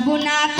যাব না